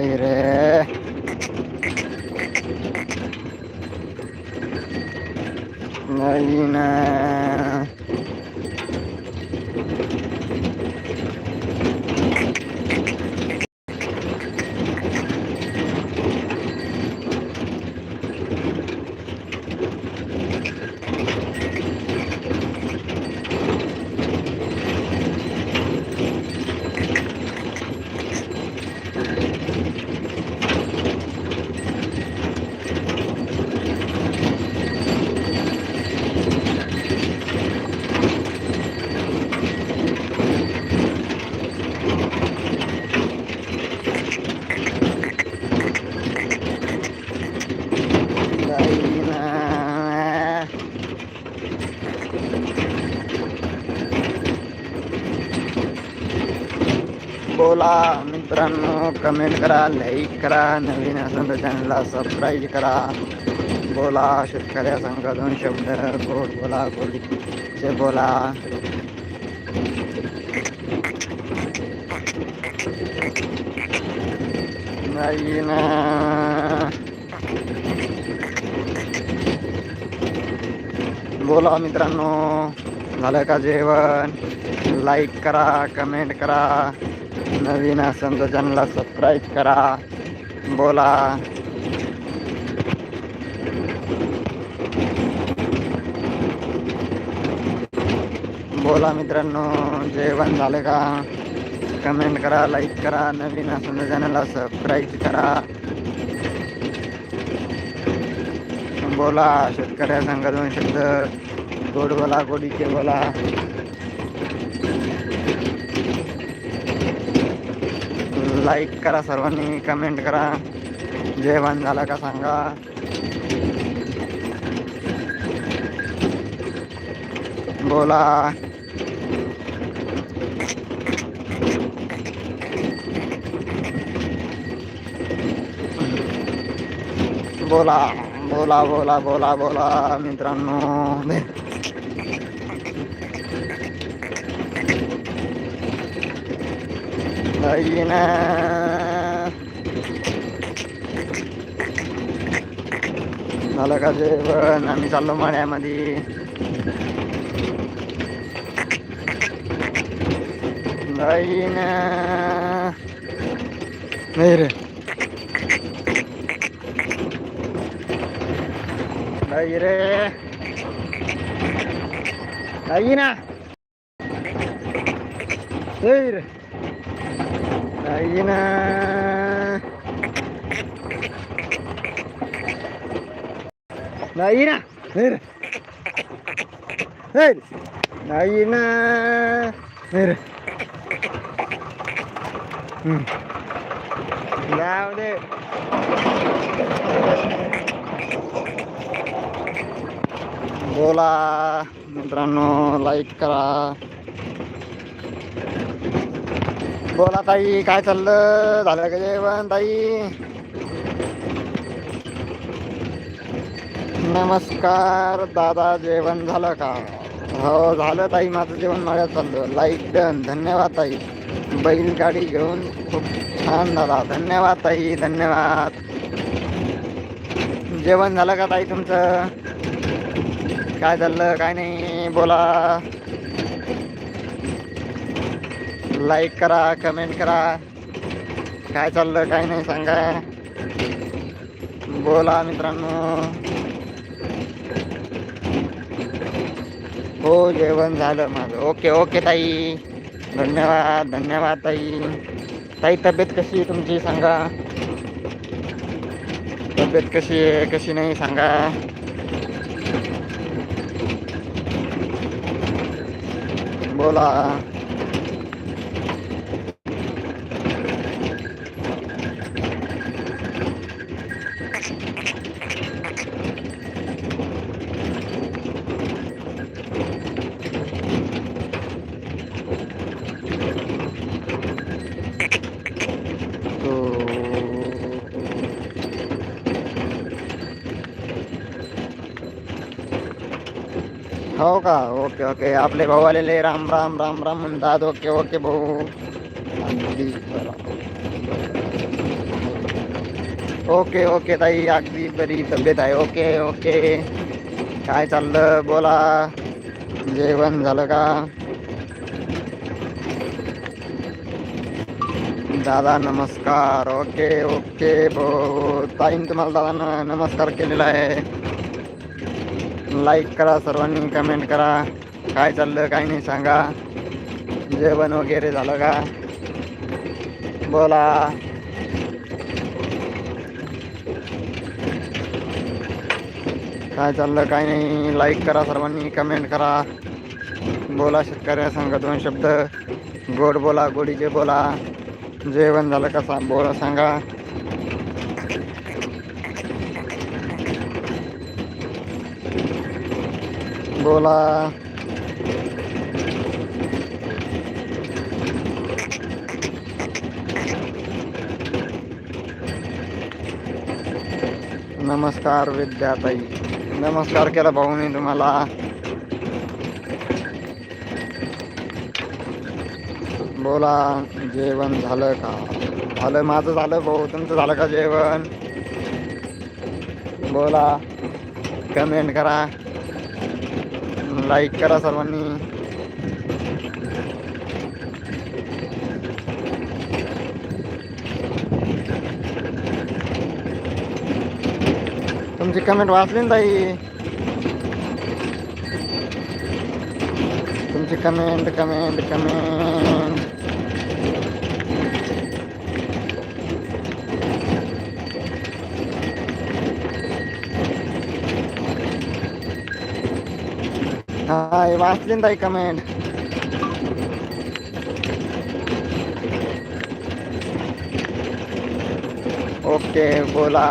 नाही रे नाही ना नाही ना बोला मित्रांनो कमेंट करा लाईक करा नवीन असेल तर चॅनलला सबस्क्राईब करा. बोला शेतकऱ्या सांगा दोन शब्द गोड बोला गोडीचे बोला. नाही ना. बोला मित्रांनो. झालं का जेवण? लाईक करा कमेंट करा. नवीन असेल तर चॅनलला सबस्क्राईब करा. बोला. बोला मित्रांनो जेवण झालं का? कमेंट करा लाईक करा. नवीन असेल तर चॅनलला सबस्क्राईब करा. बोला शेतकऱ्या सांगा दोन शब्द गोड बोला गोडीचे बोला. लाईक करा सर्वांनी कमेंट करा. जेवण झालं का सांगा? बोला. बोला. बोला बोला बोला बोला मित्रांनो नाही ना झालं का जेवण आम्ही चाललो मळ्यामध्ये नाही ना नाही रे नाही रे नाही ना नाही रे नाही ना नाही बोला. मित्रांनो लाईक करा. बोला ताई काय चाललं? झालं का जेवण ताई? नमस्कार दादा जेवण झालं का? हो झालं ताई माझं जेवण माझ्या चाललं. लाईक डन धन्यवाद ताई. बैलगाडी घेऊन खूप छान झाला. धन्यवाद ताई धन्यवाद. जेवण झालं का ताई तुमचं? काय चाललं? काय नाही बोला. लाईक करा कमेंट करा. काय चाललं काय नाही सांगा. बोला मित्रांनो. हो जेवण झालं माझं. ओके ओके ताई. धन्यवाद धन्यवाद ताई. ताई तब्येत कशी आहे तुमची? सांगा. तब्येत कशी आहे कशी नाही सांगा. बोला हो का ओके ओके आपले भाऊ आलेले राम राम राम राम म्हणतात ओके ओके भाऊ ओके ओके, ताई अगदी बरी तब्येत आहे ओके ओके। काय चाललं? बोला। जेवण झालं का? दादा, नमस्कार। ओके ओके हो ताईन, तुम्हाला दादा नमस्कार केलेला आहे. लाईक करा सर्वांनी कमेंट करा. काय चाललं काय नाही सांगा. जेवण वगैरे झालं का? बोला. काय चाललं काय नाही. लाईक करा सर्वांनी कमेंट करा. बोला शेतकऱ्या सांगा दोन शब्द. गोड बोला गोडीचे बोला. जेवण झालं का बोला सांगा. बोला. नमस्कार विद्याताई. नमस्कार केला भाऊनी तुम्हाला. बोला जेवण झालं का? झालं माझं झालं भाऊ. तुमचं झालं का जेवण? बोला. कमेंट करा. लाईक करा सर्वांनी. तुमची कमेंट वाचली ना ताई? तुमची कमेंट कमेंट कमेंट हाय वाचली ना ताई कमेंट ओके बोला